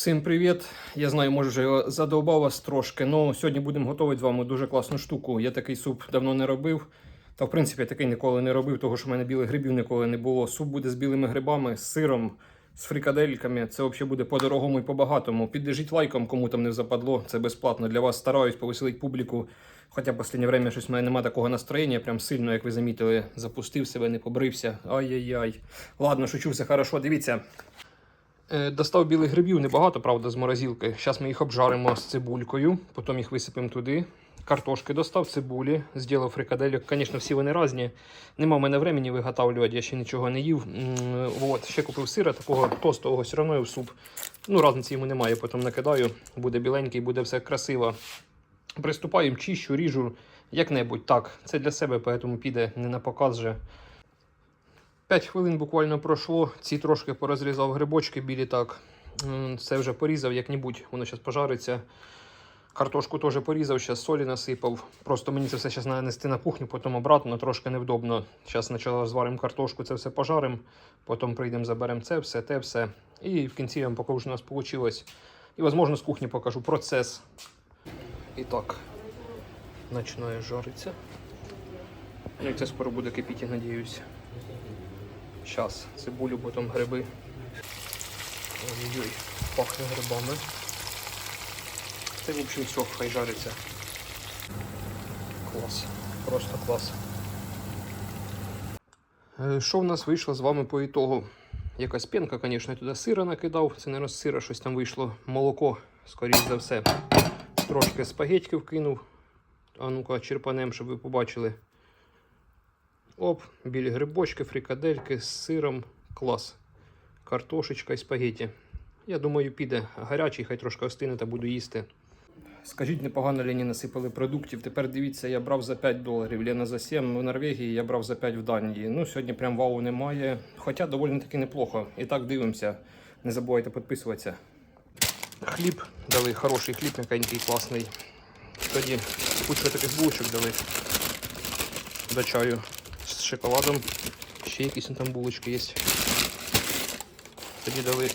Всім привіт! Я знаю, може вже його задовбав вас трошки. але сьогодні будемо готувати з вами дуже класну штуку. Я такий суп давно не робив. Та в принципі такий ніколи не робив, тому що в мене білих грибів ніколи не було. Суп буде з білими грибами, з сиром, з фрикадельками. Це взагалі буде по-дорогому і по-багатому. Піддержіть лайком, кому там не западло. Це безплатно для вас. Стараюсь повеселити публіку. Хоча в останнє время щось в мене немає такого настроєння, прям сильно, як ви замітили, запустив себе, не побрився. Ай-яй-яй. Ладно, шучу, все хорошо. Дивіться. Е, Достав білих грибів, небагато, правда, з морозилки. Зараз ми їх обжаримо з цибулькою, потім їх висипемо туди. Картошки достав, цибулі, зробив фрикадельок. Звісно, всі вони різні. Нема в мене времени виготовлювати, я ще нічого не їв. От, ще купив сира, такого тостового, все одно в суп. Ну, разниці йому немає, потім накидаю, буде біленький, буде все красиво. Приступаємо, чищу, ріжу як-небудь. Так, це для себе, тому піде не на показ же. 5 хвилин буквально пройшло. Ці трошки порозрізав грибочки білі так. Це вже порізав як-небудь, воно зараз пожариться. Картошку теж порізав, зараз солі насипав. Просто мені це все зараз треба нести на кухню, потім обратно, трошки невдобно. Зараз спочатку зваримо картошку, це все пожаримо, потім прийдемо, заберемо це все, те все. І в кінці я вам покажу, що у нас вийшло. І, можливо, з кухні покажу процес. І так, починає жаритися. Ну це скоро буде кипіти, надіюсь. Зараз цибулю, потім гриби. Ой-ой, пахне грибами. В общем, все, хай жариться. Клас. Просто клас. Е, Що в нас вийшло з вами по ітогу? Якась пенка, звісно, я туди сира накидав. Це не сира щось там вийшло. Молоко, скоріш за все. Трошки спагетьків кинув. А ну-ка, черпанем, щоб ви побачили. Оп, білі грибочки, фрикадельки з сиром. Клас. Картошечка і спагеті. Я думаю, піде гарячий, хай трошки остине та буду їсти. Скажіть, непогано Лені насипали продуктів. Тепер дивіться, я брав за 5 доларів. Лена за 7 в Норвегії, я брав за 5 в Данії. Ну, сьогодні прям вау немає. Хоча доволі таки неплохо. І так дивимося. Не забувайте підписуватися. Хліб дали, хороший хліб, м'якенький, класний. Тоді кучу таких булочок дали до чаю з шоколадом. Ще якісь там булочки є. Тоді дали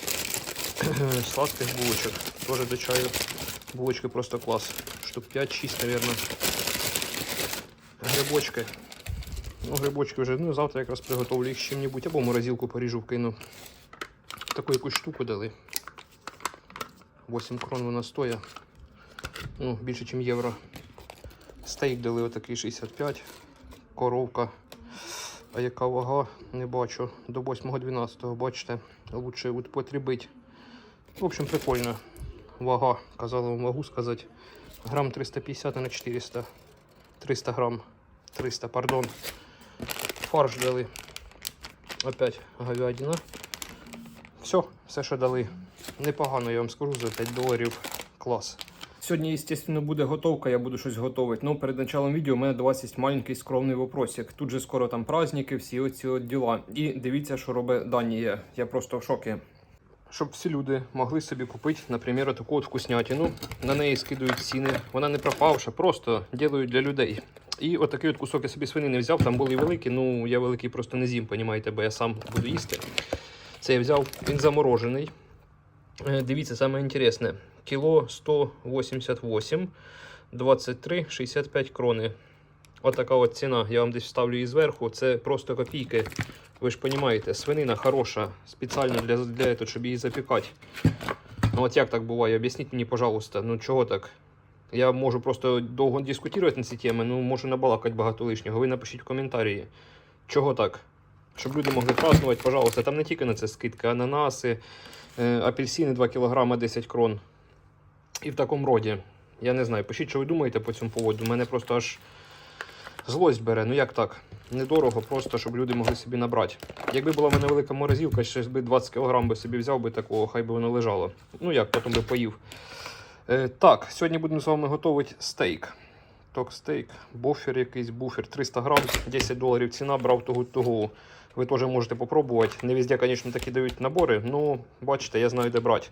сладких булочок, теж до чаю. Булочки просто клас. Штук 5-6, наверное. Грибочки. Ну, грибочки вже, ну, завтра якраз приготовлю їх з чим-небудь, або морозилку поріжу вкину. Таку якусь штуку дали. 8 крон вона стоїть. Ну, більше, ніж євро. Стейк дали отакий 65. Коровка. А яка вага? Не бачу. До 8.12, бачите, лучше употребить. В общем, прикольно. Вага, вам вагу сказати. Грам 350 на 400. 300 грам. 300, пардон. Фарш дали. Опять говядина. Все, все, що дали. Непогано, я вам скажу, за 5 доларів. Клас. Сьогодні, звісно, буде готовка, я буду щось готувати. Ну, перед началом відео у мене до вас є маленький скромний вопросик. Тут же скоро там праздники, всі оці от діла. І дивіться, що робить Данія. Я просто в шокі. Щоб всі люди могли собі купити, наприклад, таку от вкуснятину. На неї скидують ціни. Вона не пропавша, просто ділають для людей. І отакий от кусок я собі свинини взяв. Там були великі, ну я великий просто не з'їм, понімаєте, бо я сам буду їсти. Це я взяв, він заморожений. Е, Дивіться, саме інтересне. Кіло 188, 23, 65 крони. Отака от ціна. Я вам десь вставлю її зверху. Це просто копійки. Ви ж розумієте, свинина хороша, спеціально для, для того, щоб її запікати. Ну от як так буває? Об'ясніть мені, пожалуйста, ну чого так? Я можу просто довго дискутувати на ці теми, ну можу набалакати багато лишнього. Ви напишіть в коментарі, чого так? Щоб люди могли празднувати, пожалуйста. Там не тільки на це скидка, ананаси, е, апельсини 2 кг 10 крон. І в такому роді. Я не знаю, пишіть, що ви думаєте по цьому поводу. У мене просто аж злость бере. Ну як так? Недорого, просто щоб люди могли собі набрати. Якби була в мене велика морозилка, ще би 20 кг би собі взяв би такого, хай би воно лежало. Ну як, потім би поїв. Е, так, сьогодні будемо з вами готувати стейк. Ток стейк, буфер якийсь, буфер 300 грам, 10 доларів ціна, брав того того. Ви теж можете попробувати. Не везде, звісно, такі дають набори, ну, бачите, я знаю, де брати.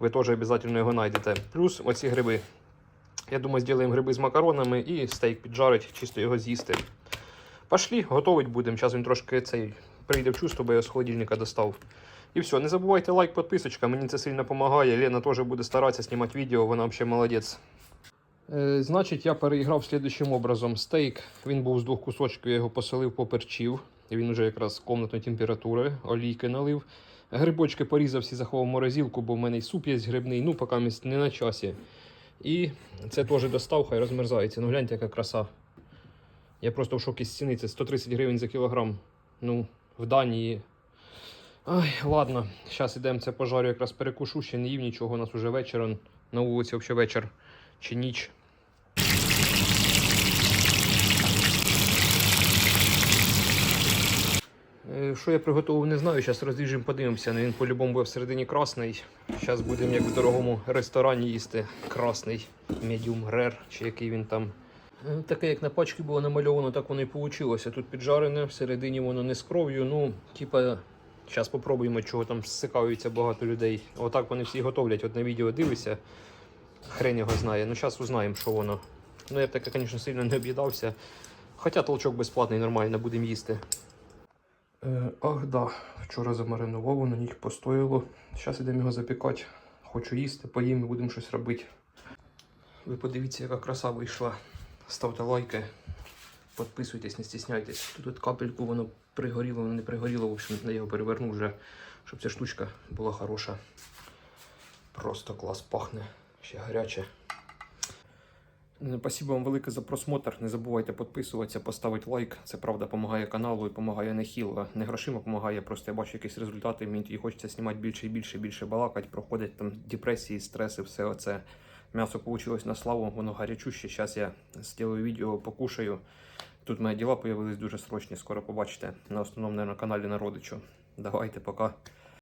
Ви теж обов'язково його знайдете. Плюс оці гриби. Я думаю, зробимо гриби з макаронами і стейк піджарить, чисто його з'їсти. Пошли, готовить будемо. Зараз він трошки цей прийде в чувство, бо я з холодильника достав. І все, не забувайте лайк, підписочка, мені це сильно допомагає. Лена теж буде старатися знімати відео, вона взагалі молодець. Значить, я переіграв слідчим образом стейк. Він був з двох кусочків, я його посолив, поперчив. Він вже якраз комнатної температури, олійки налив. Грибочки порізав всі заховав морозилку, бо в мене і суп є грибний, ну поки не на часі. І це теж достав, хай розмерзається. Ну гляньте, яка краса. Я просто в шокі з ціни. Це 130 гривень за кілограм. Ну, в Данії. Ай, ладно, зараз ідемо це пожарю, якраз перекушу, ще не їв нічого. У нас уже вечір. На вулиці взагалі вечір чи ніч. Що я приготував, не знаю. Зараз розріжемо, подивимося. Ну, Він по-любому буде всередині красний. Зараз будемо як в дорогому ресторані їсти красний медіум рер, чи який він там. Е, Таке, як на пачці було намальовано, так воно і вийшло. Тут піджарене, всередині воно не з кров'ю. Ну, типа, зараз попробуємо, чого там зсикаються багато людей. Отак вони всі готовлять. От на відео дивишся, хрень його знає. Ну, зараз узнаємо, що воно. Ну, я б таке, звісно, сильно не об'їдався. Хоча толчок безплатний, нормально, будемо їсти. Е, ах, да. Вчора замаринував, воно ніч постояло. Зараз йдемо його запікати. Хочу їсти, поїм і будемо щось робити. Ви подивіться, яка краса вийшла. Ставте лайки, підписуйтесь, не стісняйтесь. Тут капельку воно пригоріло, воно не пригоріло. В общем, я його переверну вже, щоб ця штучка була хороша. Просто клас пахне, ще гаряче. Е, Спасибо вам велике за просмотр. Не забувайте підписуватися, поставити лайк. Це правда допомагає каналу і допомагає не хіло. Не грошима допомагає, просто я бачу якісь результати. Мені хочеться знімати більше і більше, більше балакати, проходять там депресії, стреси, все оце. М'ясо вийшло на славу, воно гарячуще. Зараз я зроблю відео, покушаю. Тут мої діла появились дуже срочні, скоро побачите на основному наверно, каналі Народичу. Давайте, пока.